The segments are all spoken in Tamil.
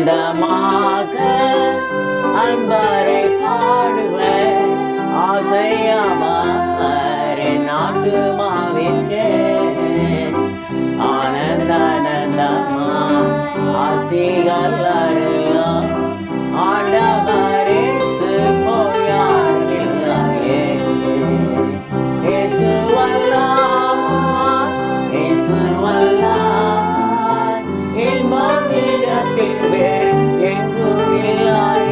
ஆனந்தமாக அன்பரை பாடுவர் ஆசையமாரே நாட்டுமாவிற்கு. ஆனந்த ஆனந்தமா ஆசிகள் அரு காத்திடுவேன் எங்கும் இல்லை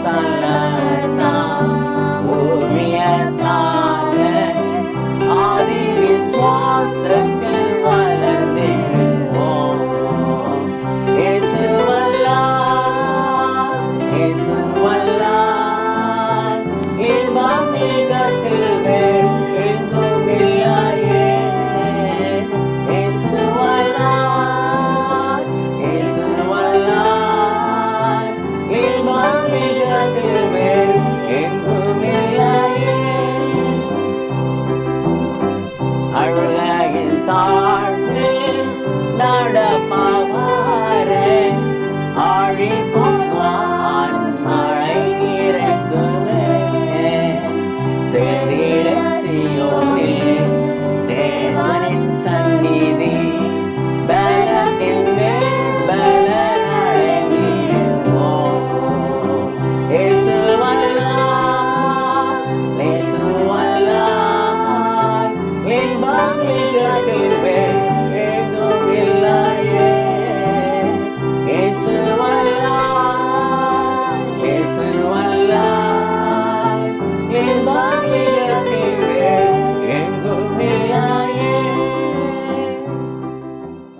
Bye.